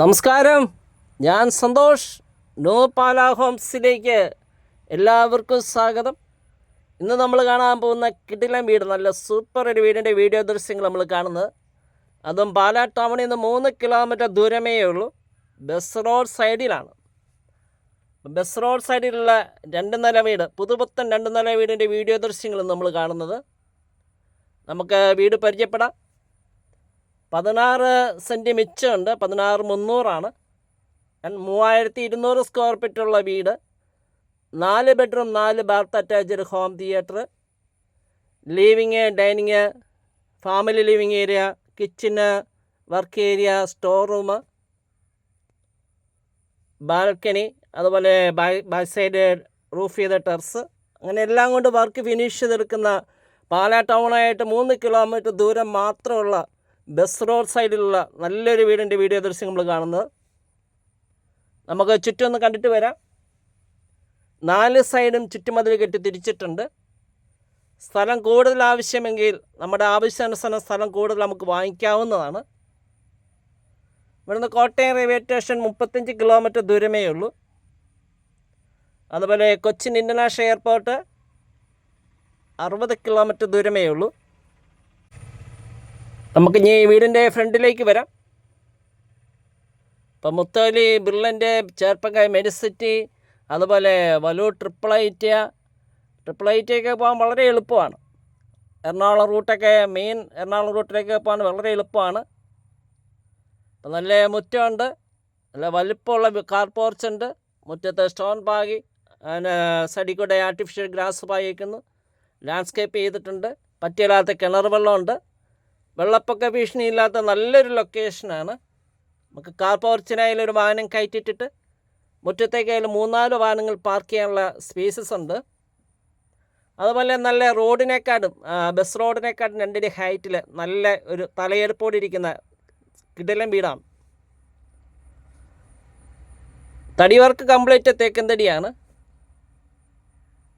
നമസ്കാരം. ഞാൻ സന്തോഷ്. നോ പാല ഹോംസിലേക്ക് എല്ലാവർക്കും സ്വാഗതം. ഇന്ന് നമ്മൾ കാണാൻ പോകുന്ന കിടിലൻ വീട് നല്ല സൂപ്പർ ഒരു വീടിന്റെ വീഡിയോ ദൃശ്യങ്ങൾ നമ്മൾ കാണുന്നത്. അതും പാലാ ടൗണിൽ നിന്ന് മൂന്ന് കിലോമീറ്റർ ദൂരമേ ഉള്ളൂ. ബസ് റോഡ് സൈഡിലാണ്. ബസ് റോഡ് സൈഡിലുള്ള രണ്ട് നില വീട് പുതുപുത്തൻ രണ്ട് നില വീടിന്റെ വീഡിയോ ദൃശ്യങ്ങൾ നമ്മൾ കാണുന്നത്. നമുക്ക് വീട് പരിചയപ്പെടാം. പതിനാറ് സെന്റ് മിച്ചമുണ്ട് പതിനാറ് മുന്നൂറാണ്. മൂവായിരത്തി ഇരുന്നൂറ് സ്ക്വയർ ഫീറ്റുള്ള വീട്. നാല് ബെഡ്റൂം നാല് bath attached home theatre living dining family living area kitchen work area store room balcony അതുപോലെ ബൈ സൈഡ് റൂഫ് ചെയ്ത ടെറസ് അങ്ങനെ എല്ലാം കൊണ്ട് വർക്ക് ഫിനിഷ് ചെയ്തെടുക്കുന്ന പാലാ ടൗണായിട്ട് മൂന്ന് കിലോമീറ്റർ ദൂരം മാത്രമുള്ള ബസ് റോഡ് സൈഡിലുള്ള നല്ലൊരു വീടിന്റെ വീഡിയോ ദൃശ്യം നമ്മൾ കാണുന്നത്. നമുക്ക് ചുറ്റും ഒന്ന് കണ്ടിട്ട് വരാം. നാല് സൈഡും ചുറ്റുമതിൽ കെട്ടി തിരിച്ചിട്ടുണ്ട്. സ്ഥലം കൂടുതൽ ആവശ്യമെങ്കിൽ നമ്മുടെ ആവശ്യാനുസരണം സ്ഥലം കൂടുതൽ നമുക്ക് വാങ്ങിക്കാവുന്നതാണ്. ഇവിടുന്ന് കോട്ടയം റെയിൽവേ സ്റ്റേഷൻ മുപ്പത്തഞ്ച് കിലോമീറ്റർ ദൂരമേ ഉള്ളൂ. അതുപോലെ കൊച്ചിൻ ഇന്റർനാഷണൽ എയർപോർട്ട് അറുപത് കിലോമീറ്റർ ദൂരമേ ഉള്ളൂ. നമുക്ക് ഇനി വീടിന്റെ ഫ്രണ്ടിലേക്ക് വരാം. ഇപ്പം മുത്തോലി ബിർളന്റെ ചേർപ്പങ്കായ മെഡിസിറ്റി അതുപോലെ വലൂർ ട്രിപ്പിൾ ഐറ്റിയ. ട്രിപ്പിൾ ഐറ്റിയൊക്കെ പോകാൻ വളരെ എളുപ്പമാണ്. എറണാകുളം റൂട്ടൊക്കെ മെയിൻ എറണാകുളം റൂട്ടിലേക്ക് പോകാൻ വളരെ എളുപ്പമാണ്. അപ്പം നല്ല മുറ്റമുണ്ട് നല്ല വലിപ്പമുള്ള കാർ പോർച്ച് ഉണ്ട്. മുറ്റത്ത് സ്റ്റോൺ പാകി അതിന് സൈഡിൽ ആർട്ടിഫിഷ്യൽ ഗ്രാസ് പായിക്കുന്നു ലാൻഡ്സ്കേപ്പ് ചെയ്തിട്ടുണ്ട്. പറ്റിയില്ലാത്ത കിണർ വെള്ളമുണ്ട്. വെള്ളപ്പൊക്ക ഭീഷണിയില്ലാത്ത നല്ലൊരു ലൊക്കേഷനാണ് നമുക്ക് കാർ പോർച്ചിനായാലും ഒരു വാഹനം കയറ്റിയിട്ടിട്ട് മുറ്റത്തേക്കായാലും മൂന്നാൽ വാഹനങ്ങൾ പാർക്ക് ചെയ്യാനുള്ള സ്പേസസ് ഉണ്ട്. അതുപോലെ നല്ല റോഡിനെക്കാട്ടും ആ, ബസ് റോഡിനെക്കാട്ടും രണ്ടിന്റെ ഹൈറ്റിൽ നല്ല ഒരു തലയെടുപ്പോടെ ഇരിക്കുന്ന കിടലൻ വീടാണ്. തടി വർക്ക് കംപ്ലീറ്റ് തേക്കൻ തടിയാണ്.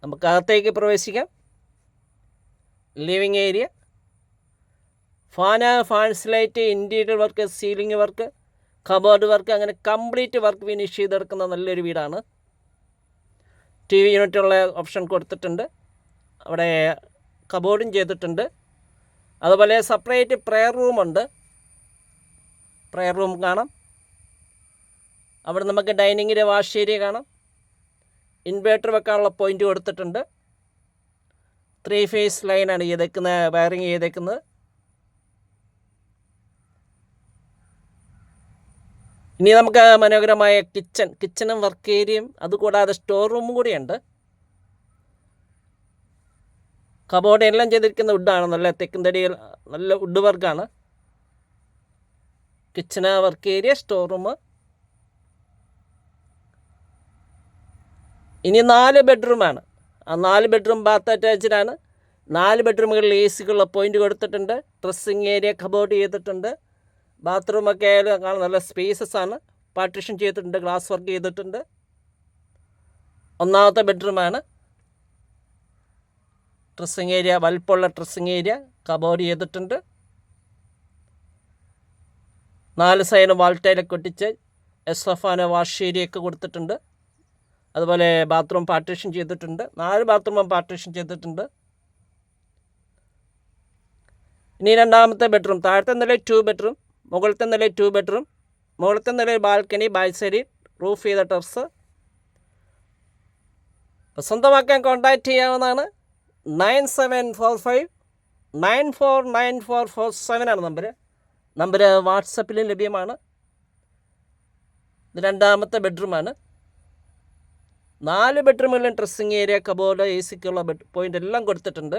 നമുക്ക് അകത്തേക്ക് പ്രവേശിക്കാം. Living area fan fans light interior work ceiling work cupboard work അങ്ങനെ കംപ്ലീറ്റ് വർക്ക് ഫിനിഷ് ചെയ്തെടുക്കുന്ന നല്ലൊരു വീടാണ്. ടി വി യൂണിറ്റുള്ള ഓപ്ഷൻ കൊടുത്തിട്ടുണ്ട്. അവിടെ കബോർഡും ചെയ്തിട്ടുണ്ട്. അതുപോലെ സെപ്പറേറ്റ് പ്രെയർ റൂമുണ്ട് പ്രെയർ റൂം കാണാം. അവിടെ നമുക്ക് ഡൈനിങ്ങിന്റെ വാഷ് ഏരിയ കാണാം. ഇൻവേർട്ടർ വെക്കാനുള്ള പോയിന്റ് കൊടുത്തിട്ടുണ്ട്. ത്രീ ഫേസ് ലൈനാണ് ചെയ്തേക്കുന്നത് വയറിങ് ചെയ്തേക്കുന്നത്. ഇനി നമുക്ക് മനോഹരമായ കിച്ചൺ കിച്ചണും വർക്ക് ഏരിയയും അതുകൂടാതെ സ്റ്റോർ റൂമും കൂടിയുണ്ട്. കബോർഡ് എല്ലാം ചെയ്തിരിക്കുന്ന വുഡാണ് നല്ല തെക്കും തടിയിൽ നല്ല വുഡ് വർക്കാണ് kitchen work area store room ഇനി നാല് ബെഡ്റൂമാണ് ആ നാല് ബെഡ്റൂം ബാത്ത് അറ്റാച്ച്ഡാണ് നാല് ബെഡ്റൂമുകളിൽ എ സിക്കുള്ള പോയിന്റ് കൊടുത്തിട്ടുണ്ട്. ഡ്രസ്സിങ് ഏരിയ കബോർഡ് ചെയ്തിട്ടുണ്ട്. ബാത്റൂമൊക്കെ ആയാലും കാണാൻ നല്ല സ്പേസസ് ആണ്. പാർട്ടീഷൻ ചെയ്തിട്ടുണ്ട് ഗ്ലാസ് വർക്ക് ചെയ്തിട്ടുണ്ട്. ഒന്നാമത്തെ ബെഡ്റൂമാണ് ഡ്രസ്സിങ് ഏരിയ വലിപ്പമുള്ള ഡ്രസ്സിങ് ഏരിയ കബോർഡ് ചെയ്തിട്ടുണ്ട്. നാല് സൈഡും വാൾട്ടയിലൊക്കെ ഒട്ടിച്ച് എസ് എഫ് ആന വാഷ് ഏരിയയൊക്കെ കൊടുത്തിട്ടുണ്ട്. അതുപോലെ ബാത്റൂം പാർട്ടീഷൻ ചെയ്തിട്ടുണ്ട്. നാല് ബാത്റൂമും പാർട്ടീഷൻ ചെയ്തിട്ടുണ്ട്. ഇനി രണ്ടാമത്തെ ബെഡ്റൂം താഴത്തെ നില ടു ബെഡ്റൂം മുകളിലത്തെ നിലയിൽ ടു ബെഡ്റൂം മുകളിലത്തെ നിലയിൽ ബാൽക്കണി സൈഡിൽ റൂഫ് ചെയ്ത ടെറസ് സ്വന്തമാക്കാൻ കോൺടാക്റ്റ് ചെയ്യാവുന്നതാണ് nine seven four five nine four nine four four സെവനാണ് number number വാട്സപ്പിലും ലഭ്യമാണ്. ഇത് രണ്ടാമത്തെ ബെഡ്റൂമാണ് നാല് ബെഡ്റൂമിലും ഡ്രസ്സിങ് ഏരിയ കബോർഡ് എ സിക്കുള്ള ബെഡ് പോയിന്റ് എല്ലാം കൊടുത്തിട്ടുണ്ട്.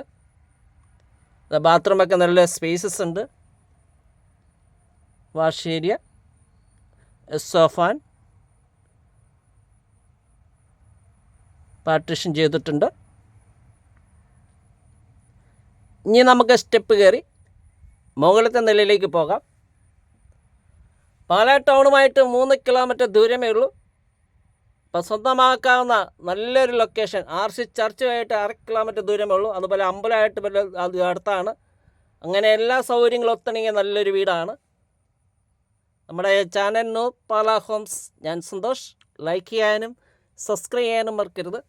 ബാത്റൂമൊക്കെ നല്ല സ്പേസസ് ഉണ്ട്. വാഷ് ഏരിയ സോഫാൻ പാർട്ടിഷൻ ചെയ്തിട്ടുണ്ട്. ഇനി നമുക്ക് സ്റ്റെപ്പ് കയറി മുകളിലത്തെ നിലയിലേക്ക് പോകാം. പാലാ ടൗണുമായിട്ട് മൂന്ന് കിലോമീറ്റർ ദൂരമേ ഉള്ളൂ. അപ്പോൾ സ്വന്തമാക്കാവുന്ന നല്ലൊരു ലൊക്കേഷൻ ആർ സി ചർച്ചുമായിട്ട് അര കിലോമീറ്റർ ദൂരമേ ഉള്ളൂ. അതുപോലെ അമ്പലമായിട്ട് അടുത്താണ്. അങ്ങനെ എല്ലാ സൗകര്യങ്ങളും ഒത്തിണങ്ങിയ നല്ലൊരു വീടാണ്. നമ്മുടെ ചാനൽ നോ പാല ഹോംസ് ഞാൻ സന്തോഷ്. ലൈക്ക് ചെയ്യാനും സബ്സ്ക്രൈബ് ചെയ്യാനും മറക്കരുത്.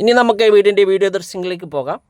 ഇനി നമുക്ക് വീടിന്റെ വീഡിയോ ദൃശ്യങ്ങളിലേക്ക് പോകാം.